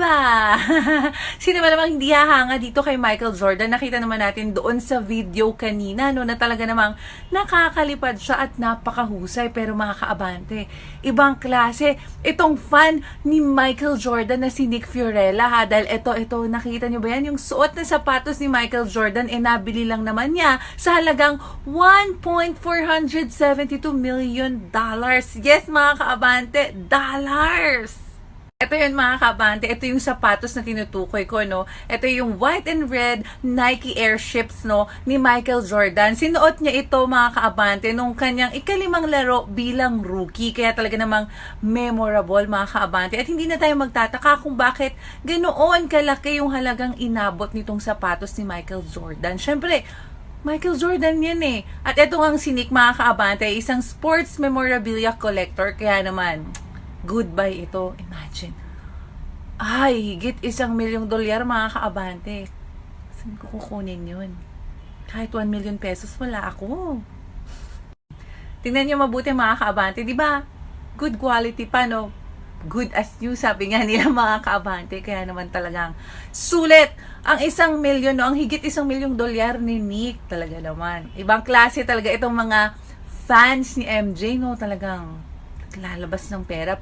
ba? Sino ba namang hindi hahanga dito kay Michael Jordan? Nakita naman natin doon sa video kanina, no, na talaga namang nakakalipad siya at napakahusay. Pero mga kaabante, ibang klase. Itong fan ni Michael Jordan na si Nick Fiorella, ha? Dahil ito, ito, nakita nyo ba yan? Yung suot na sapatos ni Michael Jordan, eh nabili lang naman niya sa halagang 1.472 million dollars. Yes, mga kaabante, dollars! Ito yun mga kabante, ito yung sapatos na tinutukoy ko, no? Ito yung white and red Nike Airships, no? Ni Michael Jordan. Sinuot niya ito mga kaabante nung kanyang ikalimang laro bilang rookie. Kaya talaga namang memorable mga kaabante. At hindi na tayo magtataka kung bakit ganoon kalaki yung halagang inabot nitong sapatos ni Michael Jordan. Siyempre, Michael Jordan yan eh. At ito ang sinik mga kaabante, isang sports memorabilia collector. Kaya naman, goodbye ito. Imagine. Ay, higit isang milyong dolyar mga kaabante. Saan ko kukunin yun? Kahit 1 million pesos, wala ako. Tingnan nyo mabuti mga kaabante. Di ba? Good quality pa, no? Good as new, sabi nga nila mga kaabante. Kaya naman talagang sulit ang isang milyon, no? Ang higit isang milyong dolyar ni Nick. Talaga naman. Ibang klase talaga itong mga fans ni MJ, no? Talagang lalabas ng pera.